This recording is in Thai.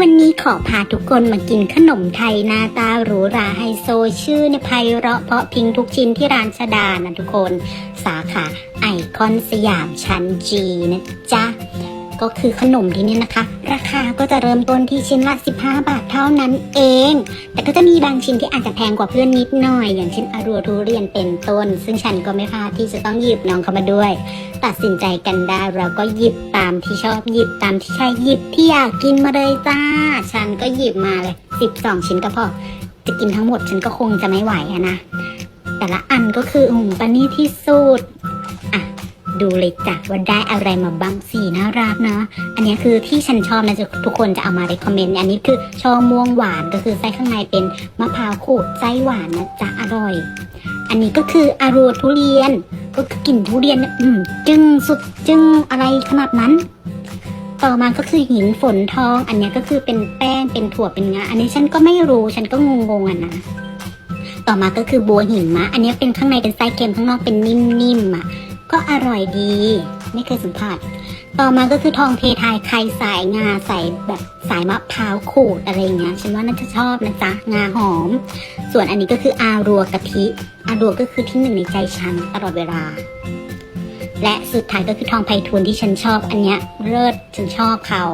วันนี้ขอพาทุกคนมากินขนมไทยหน้าตาหรูหราไฮโซชื่อเนี่ยไพเราะเพาะพิงทุกชิ้นที่ร้านชดานะทุกคน สาขาไอคอนสยามชั้นจีนะจ๊ะ ก็คือขนมที่นี่นะคะ ราคาก็จะเริ่มต้นที่ชิ้นละ 15 บาทเท่านั้นเอง แต่ก็จะมีบางชิ้นที่อาจจะแพงกว่าเพื่อนนิดหน่อย อย่างเช่นอรัวทุเรียนเป็นต้น ซึ่งฉันก็ไม่พลาดที่จะต้องหยิบน้องเข้ามาด้วย ตัดสินใจกันได้เราก็หยิบตามที่ชอบหยิบตามที่ใช่หยิบที่อยากกินมาเลยจ้า ฉันก็หยิบมาเลย 12 ชิ้นก็พอจะกินทั้งหมดฉันก็คงจะไม่ไหวนะแต่ละอันก็คืออืมปานี่ที่สุด ดูเลยจ้ะว่าได้อะไรมาบ้างสีน่ารักเนาะอันนี้คือที่ฉันชอบนะจะทุกคนจะเอามา recommend อันนี้คือชอม่วงหวานก็คือไส้ข้างในเป็นมะพร้าวขูดไส้หวานนะจ๊ะอร่อย อันนี้ก็คืออารัวทุเรียน ก็คือกลิ่นทุเรียนอืมจึ้งสุดจึ้งอะไรขนาดนั้น ต่อมาก็คือหินฝนทอง อันนี้ก็คือเป็นแป้งเป็นถั่วเป็นงาอันนี้ฉันก็ไม่รู้ฉันก็งงๆอะนะต่อมาก็คือบัวหิมะ อันนี้เป็นข้างในเป็นไส้เค็มข้างนอกเป็นนิ่มๆอะ ก็อร่อยดี ไม่เคยสัมผัส ต่อมาก็คือทองเพทายใครสายงาใส่แบบสายมะพร้าวขูดอะไรอย่างเงี้ยฉันว่าน่าจะชอบนะจ๊ะงาหอม ส่วนอันนี้ก็คืออารัวกะทิอารัวก็คือที่หนึ่งในใจฉันตลอดเวลา และสุดท้ายก็คือทองไพฑูรย์ที่ฉันชอบอันเนี้ยเลิศฉันชอบเขา